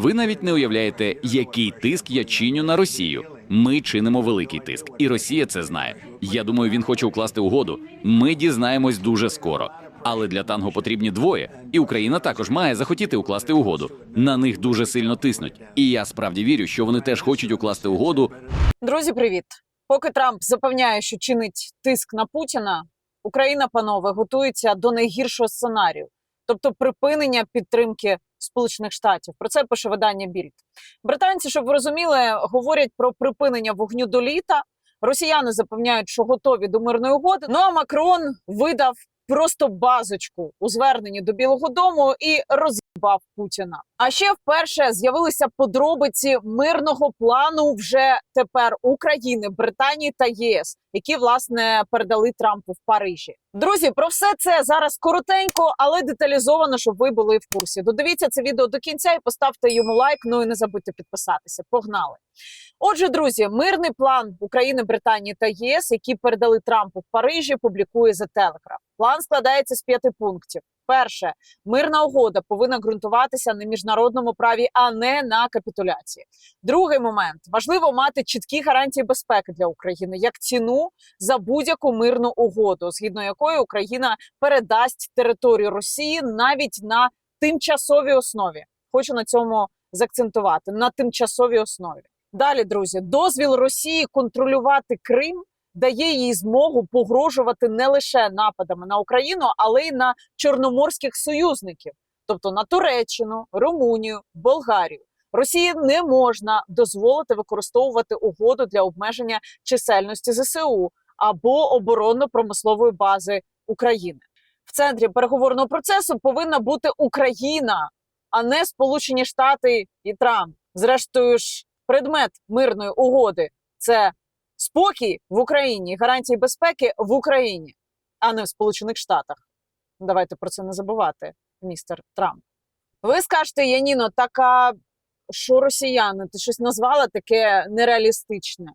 Ви навіть не уявляєте, який тиск я чиню на Росію. Ми чинимо великий тиск, і Росія це знає. Я думаю, він хоче укласти угоду. Ми дізнаємось дуже скоро. Але для танго потрібні двоє, і Україна також має захотіти укласти угоду. На них дуже сильно тиснуть. І я справді вірю, що вони теж хочуть укласти угоду, Друзі, привіт! Поки Трамп запевняє, що чинить тиск на Путіна, Україна, панове, готується до найгіршого сценарію, тобто припинення підтримки Сполучених Штатів. Про це пише видання Більд. Британці, щоб ви розуміли, говорять про припинення вогню до літа. Росіяни запевняють, що готові до мирної угоди. Ну а Макрон видав просто базочку у зверненні до Білого Дому і роз'їбав Путіна. А ще вперше з'явилися подробиці мирного плану вже тепер України, Британії та ЄС, які власне передали Трампу в Парижі. Друзі, про все це зараз коротенько, але деталізовано, щоб ви були в курсі. Додивіться це відео до кінця і поставте йому лайк. Ну і не забудьте підписатися. Погнали! Отже, друзі, мирний план України, Британії та ЄС, які передали Трампу в Парижі, публікує The Telegraph. План складається з п'яти пунктів. Перше, мирна угода повинна ґрунтуватися на міжнародному праві, а не на капітуляції. Другий момент важливо мати чіткі гарантії безпеки для України як ціну за будь-яку мирну угоду, згідно якої Україна передасть територію Росії навіть на тимчасовій основі. Хочу на цьому закцентувати на тимчасовій основі. Далі, друзі, дозвіл Росії контролювати Крим дає їй змогу погрожувати не лише нападами на Україну, але й на чорноморських союзників, тобто на Туреччину, Румунію, Болгарію. Росії не можна дозволити використовувати угоду для обмеження чисельності ЗСУ або оборонно-промислової бази України. В центрі переговорного процесу повинна бути Україна, а не Сполучені Штати і Трамп. Зрештою ж, предмет мирної угоди це спокій в Україні, гарантії безпеки в Україні, а не в Сполучених Штатах. Давайте про це не забувати, містер Трамп. Ви скажете, Яніно, так а що росіяни? Ти щось назвала таке нереалістичне.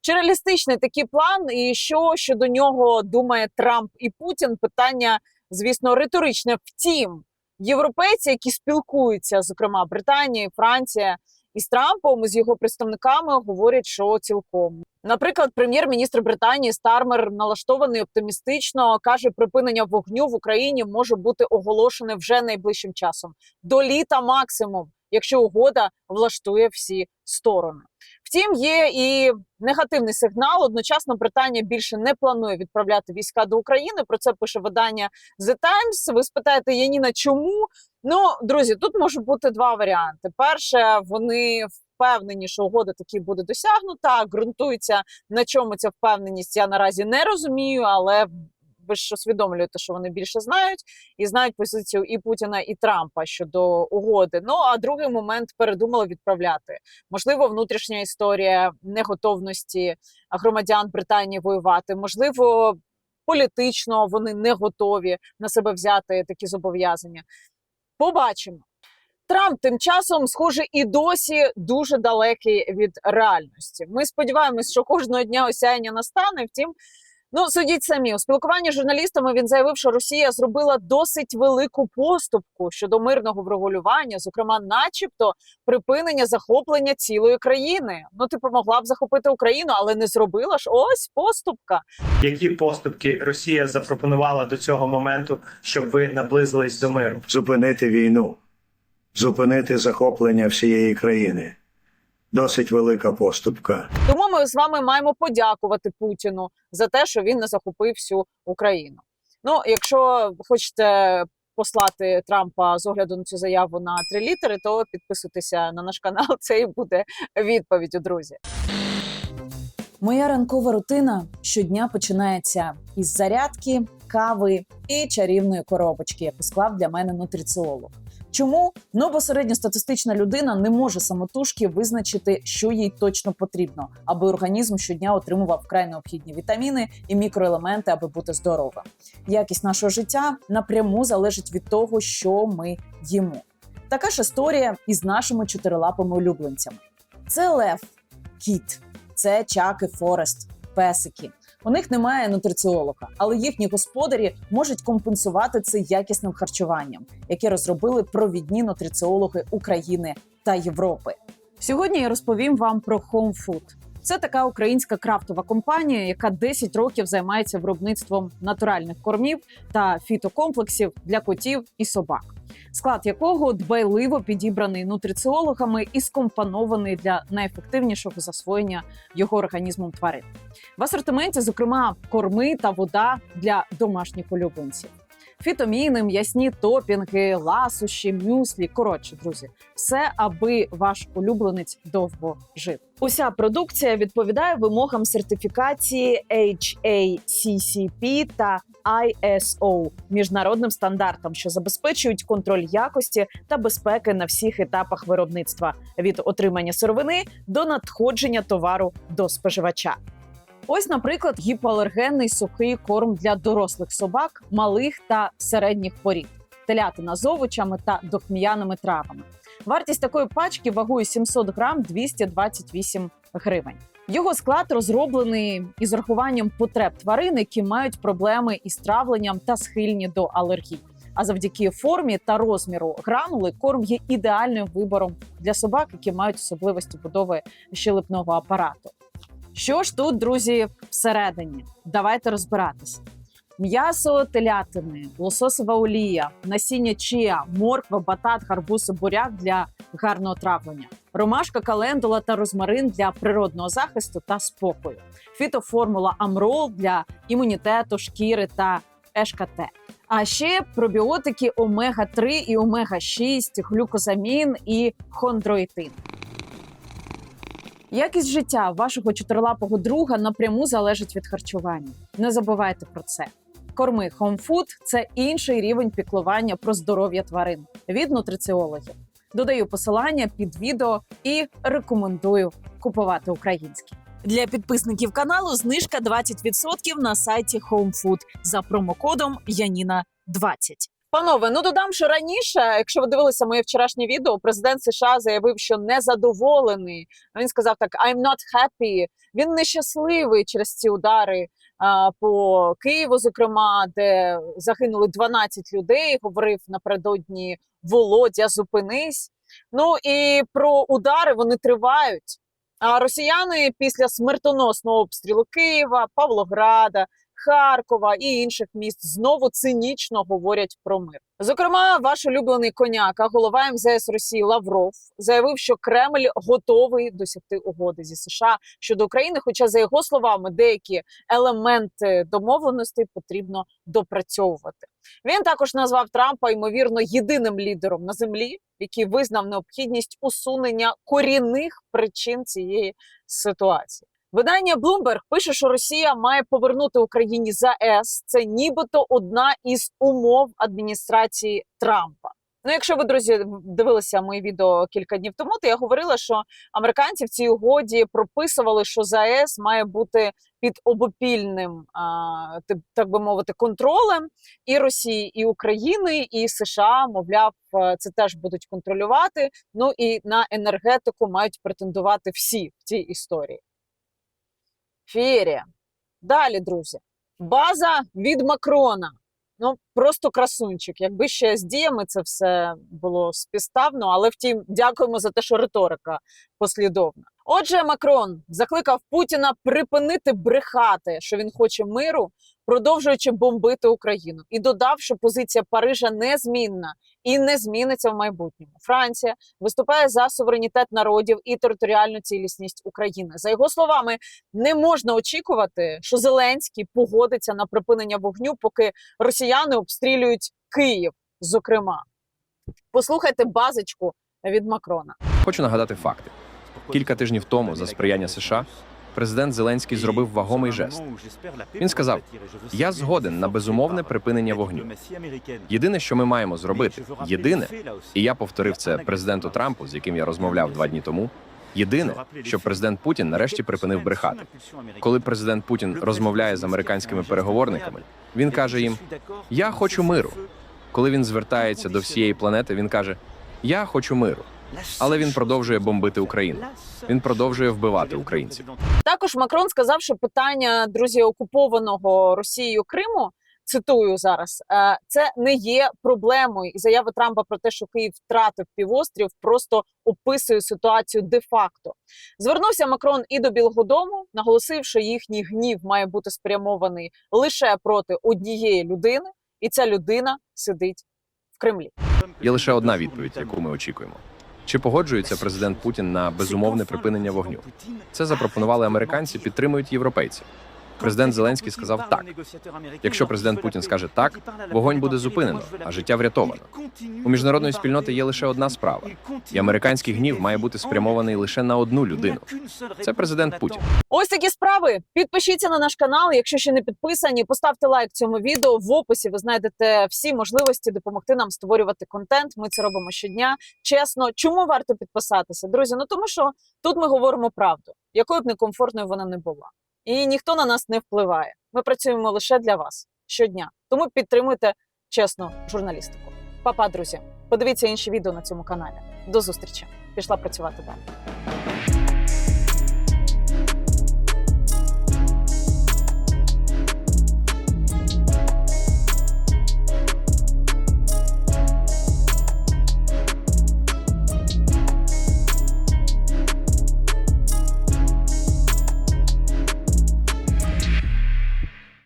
Чи реалістичний такий план, і що щодо нього думає Трамп і Путін? Питання, звісно, риторичне. Втім, європейці, які спілкуються, зокрема Британія, Франція, із Трампом, з його представниками говорять, що цілком. Наприклад, прем'єр-міністр Британії Стармер налаштований оптимістично каже, припинення вогню в Україні може бути оголошене вже найближчим часом до літа максимум, якщо угода влаштує всі сторони. Втім, є і негативний сигнал. Одночасно Британія більше не планує відправляти війська до України. Про це пише видання The Times. Ви спитаєте Яніна, чому? Ну, друзі, тут можуть бути два варіанти. Перше, вони впевнені, що угода таки буде досягнута. Ґрунтується на чому ця впевненість. Я наразі не розумію, але ви ж усвідомлюєте, що вони більше знають і знають позицію і Путіна, і Трампа щодо угоди. Ну а другий момент передумали відправляти. Можливо, внутрішня історія неготовності громадян Британії воювати. Можливо, політично вони не готові на себе взяти такі зобов'язання. Побачимо. Трамп тим часом, схоже, і досі дуже далекий від реальності. Ми сподіваємось, що кожного дня осяяння настане. Втім, ну судіть самі у спілкуванні з журналістами. Він заявив, що Росія зробила досить велику поступку щодо мирного врегулювання, зокрема, начебто, припинення захоплення цілої країни. Ну, типу, могла б захопити Україну, але не зробила ж. Ось поступка. Які поступки Росія запропонувала до цього моменту, щоб ви наблизились до миру? зупинити війну, зупинити захоплення всієї країни. Досить велика поступка. Тому ми з вами маємо подякувати Путіну за те, що він не захопив всю Україну. Ну, якщо хочете послати Трампа з огляду на цю заяву на три літери, то підписуйтеся на наш канал. Це і буде відповіддю, друзі. Моя ранкова рутина щодня починається із зарядки, кави і чарівної коробочки, яку склав для мене нутриціолог. Чому? Ну бо середньостатистична людина не може самотужки визначити, що їй точно потрібно, аби організм щодня отримував вкрай необхідні вітаміни і мікроелементи, аби бути здоровим. Якість нашого життя напряму залежить від того, що ми їмо. Така ж історія із нашими чотирилапими улюбленцями: це лев, кіт, це чаки, форест, песики. У них немає нутриціолога, але їхні господарі можуть компенсувати це якісним харчуванням, яке розробили провідні нутриціологи України та Європи. Сьогодні я розповім вам про Home Food. Це така українська крафтова компанія, яка 10 років займається виробництвом натуральних кормів та фітокомплексів для котів і собак, склад якого дбайливо підібраний нутриціологами і скомпонований для найефективнішого засвоєння його організмом тварин. В асортименті, зокрема, корми та вода для домашніх улюбленців. Фітоміни, м'ясні топінги, ласощі, мюслі. Коротше, друзі, все, аби ваш улюбленець довго жив. Уся продукція відповідає вимогам сертифікації HACCP та ISO – міжнародним стандартам, що забезпечують контроль якості та безпеки на всіх етапах виробництва від отримання сировини до надходження товару до споживача. Ось, наприклад, гіпоалергенний сухий корм для дорослих собак, малих та середніх порід, телятина з овочами та дохм'яними травами. Вартість такої пачки вагою 700 грам 228 гривень. Його склад розроблений із урахуванням потреб тварин, які мають проблеми із травленням та схильні до алергій. А завдяки формі та розміру гранули корм є ідеальним вибором для собак, які мають особливості будови щелепного апарату. Що ж тут, друзі, всередині? Давайте розбиратися. М'ясо телятини, лососова олія, насіння чия, морква, батат, гарбуз і буряк для гарного травлення, ромашка, календула та розмарин для природного захисту та спокою, фітоформула Амрол для імунітету, шкіри та ешкат. А ще пробіотики омега 3 і омега 6 глюкозамін і хондроїтин. Якість життя вашого чотирилапого друга напряму залежить від харчування. Не забувайте про це. Корми Food – це інший рівень піклування про здоров'я тварин від нутриціологів. Додаю посилання під відео і рекомендую купувати українське. Для підписників каналу знижка 20% на сайті Home Food за промокодом Яніна 20. Панове, ну додам, що раніше, якщо ви дивилися моє вчорашнє відео, президент США заявив, що незадоволений. Він сказав так: I'm not happy. Він нещасливий через ці удари а, по Києву, зокрема, де загинули 12 людей. Говорив напередодні Володя, зупинись. Ну і про удари вони тривають. А росіяни після смертоносного обстрілу Києва, Павлограда, Харкова і інших міст знову цинічно говорять про мир. Зокрема, ваш улюблений коняка, голова МЗС Росії Лавров, заявив, що Кремль готовий досягти угоди зі США щодо України. Хоча, за його словами, деякі елементи домовленостей потрібно допрацьовувати. Він також назвав Трампа ймовірно єдиним лідером на землі, який визнав необхідність усунення корінних причин цієї ситуації. Видання Bloomberg пише, що Росія має повернути Україні ЗАЕС. Це нібито одна із умов адміністрації Трампа. Ну, якщо ви друзі дивилися моє відео кілька днів тому, то я говорила, що американці в цій угоді прописували, що ЗАЕС має бути під обопільним, а, так би мовити, контролем і Росії, і України, і США, мовляв, е, це теж будуть контролювати. Ну і на енергетику мають претендувати всі в цій історії. Феєрія. Далі, друзі, база від Макрона. Ну, просто красунчик. Якби ще з діями це все було співставно, але втім, дякуємо за те, що риторика послідовна. Отже, Макрон закликав Путіна припинити брехати, що він хоче миру, продовжуючи бомбити Україну, і додав, що позиція Парижа незмінна і не зміниться в майбутньому. Франція виступає за суверенітет народів і територіальну цілісність України. За його словами, не можна очікувати, що Зеленський погодиться на припинення вогню, поки росіяни обстрілюють Київ. Зокрема, послухайте базичку від Макрона. Хочу нагадати факти. Кілька тижнів тому, за сприяння США, президент Зеленський зробив вагомий жест. Він сказав: Я згоден на безумовне припинення вогню. Єдине, що ми маємо зробити, єдине, і я повторив це президенту Трампу, з яким я розмовляв два дні тому. Єдине, що президент Путін нарешті припинив брехати. Коли президент Путін розмовляє з американськими переговорниками, він каже їм: Я хочу миру. Коли він звертається до всієї планети, він каже: Я хочу миру. Але він продовжує бомбити Україну. Він продовжує вбивати українців. Також Макрон сказав, що питання друзі окупованого Росією Криму цитую зараз: е, це не є проблемою. І заява Трампа про те, що Київ втратив півострів, просто описує ситуацію де-факто. Звернувся Макрон і до Білого Дому, наголосив, що їхній гнів має бути спрямований лише проти однієї людини, і ця людина сидить в Кремлі. Є лише одна відповідь, яку ми очікуємо. Чи погоджується президент Путін на безумовне припинення вогню? Це запропонували американці, підтримують європейці. Президент Зеленський сказав так. Якщо президент Путін скаже так, вогонь буде зупинено, а життя врятовано. У міжнародної спільноти є лише одна справа, і американський гнів має бути спрямований лише на одну людину. Це президент Путін. Ось такі справи. Підпишіться на наш канал, якщо ще не підписані. Поставте лайк цьому відео. В описі ви знайдете всі можливості допомогти нам створювати контент. Ми це робимо щодня. Чесно, чому варто підписатися, друзі? Ну тому що тут ми говоримо правду, якою б некомфортною вона не була, і ніхто на нас не впливає. Ми працюємо лише для вас щодня. Тому підтримуйте чесну журналістику. Па-па, друзі. Подивіться інші відео на цьому каналі. До зустрічі. Пішла працювати далі.